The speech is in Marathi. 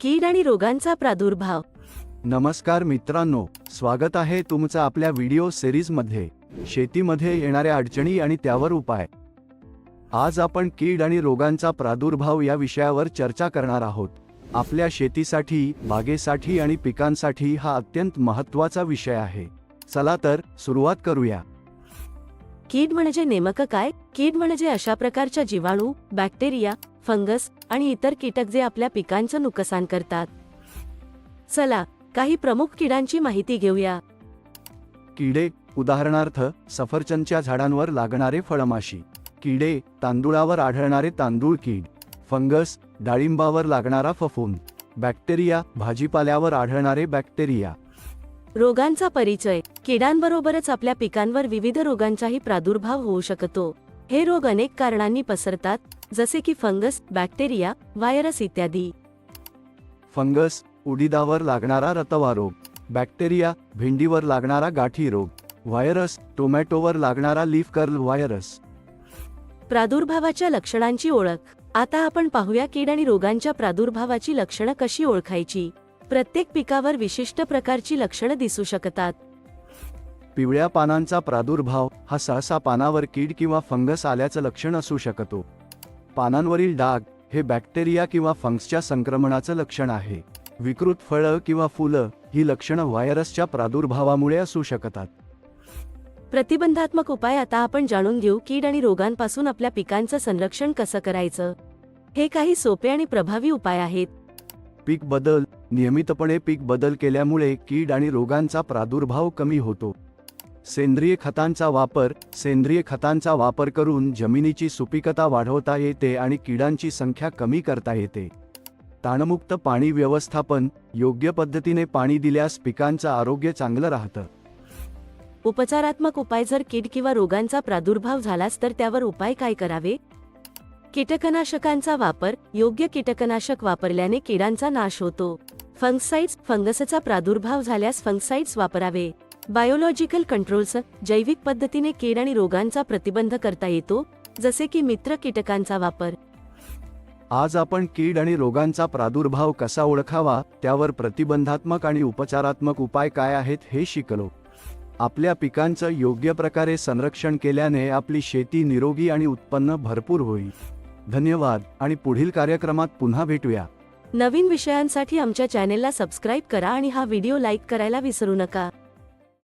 कीड आणि रोगांचा प्रादुर्भाव. नमस्कार मित्रांनो स्वागत आहे तुमचं आपल्या व्हिडिओ सिरीजमध्ये. शेतीमध्ये येणाऱ्या अडचणी आणि त्यावर उपाय. आज आपण कीड आणि रोगांचा प्रादुर्भाव या विषयावर चर्चा करणार आहोत. आपल्या शेतीसाठी बागेसाठी आणि पिकांसाठी हा अत्यंत महत्त्वाचा विषय आहे. चला तर सुरुवात करूया. कीड म्हणजे नेमकं काय? कीड म्हणजे अशा प्रकारच्या जीवाणू बॅक्टेरिया फंगस आणि इतर कीटक जे आपल्या पिकांचं नुकसान करतात. चला काही प्रमुख किडांची माहिती घेऊया. किडे उदाहरणार्थ सफरचंदच्या झाडांवर लागणारे फळमाशी. किडे तांदुळावर आढळणारे तांदूळ कीड. फंगस डाळिंबावर लागणारा फफून बॅक्टेरिया भाजीपाल्यावर आढळणारे बॅक्टेरिया. रोगांचा परिचय. किडांबरोबरच आपल्या पिकांवर विविध रोगांचाही प्रादुर्भाव होऊ शकतो. हे रोग अनेक कारणांनी पसरतात जसे की फंगस बॅक्टेरिया व्हायरस इत्यादी. फंगस उडीदावर लागणारा रतवा रोग बॅक्टेरिया भेंडीवर लागणारा गाठी रोग व्हायरस टोमॅटोवर लागणारा लीफ कर्ल व्हायरस. प्रादुर्भावाच्या लक्षणांची ओळख. आता आपण पाहूया कीड आणि रोगांच्या प्रादुर्भावाची लक्षणं कशी ओळखायची? प्रत्येक पिकावर विशिष्ट प्रकारची लक्षणं दिसू शकतात. पिवळ्या पानांचा प्रादुर्भाव हा सहसा पानावर कीड किंवा फंगस आल्याचं लक्षण असू शकतो. पानांवरील डाग हे बॅक्टेरिया किंवा फंगसच्या संक्रमणाचं लक्षण आहे. विकृत फळं किंवा फुलं ही लक्षणं व्हायरसच्या प्रादुर्भावामुळे असू शकतात. प्रतिबंधात्मक उपाय आता आपण जाणून घेऊ कीड आणि रोगांपासून आपल्या पिकांचं संरक्षण कसं करायचं. हे काही सोपे आणि प्रभावी उपाय आहेत. पीक बदल नियमितपणे पीक बदल केल्यामुळे कीड आणि रोगांचा प्रादुर्भाव कमी होतो. सेंद्रिय खतांचा वापर सेंद्रिय खतांचा वापर करून जमिनीची सुपीकता वाढवता येते आणि किडांची संख्या कमी करता येते. ताणमुक्त पाणी व्यवस्थापन योग्य पद्धतीने पाणी दिल्यास पिकांचं आरोग्य चांगलं राहतं. उपचारात्मक उपाय जर कीड किंवा रोगांचा प्रादुर्भाव झालास तर त्यावर उपाय काय करावे? कीटकनाशकांचा वापर योग्य कीटकनाशक वापरल्याने किडांचा नाश होतो. फंगसाइड्स फंगसचा प्रादुर्भाव झाल्यास फंगसाइड्स वापरावे. बायोलॉजिकल कंट्रोल्स जैविक पद्धतीने कीड आणि रोगांचा प्रतिबंध करता येतो जसे की मित्र कीटकांचा वापर. आज आपण कीड आणि रोगांचा प्रादुर्भाव कसा ओळखावा त्यावर प्रतिबंधात्मक आणि उपचारात्मक उपाय काय आहेत हे शिकलो. आपल्या पिकांचं योग्य प्रकारे संरक्षण केल्याने आपली शेती निरोगी आणि उत्पन्न भरपूर होईल. धन्यवाद आणि पुढील कार्यक्रमात पुन्हा भेटूया. नवीन विषयांसाठी आमच्या चॅनेलला सबस्क्राईब करा आणि हा व्हिडिओ लाईक करायला विसरू नका.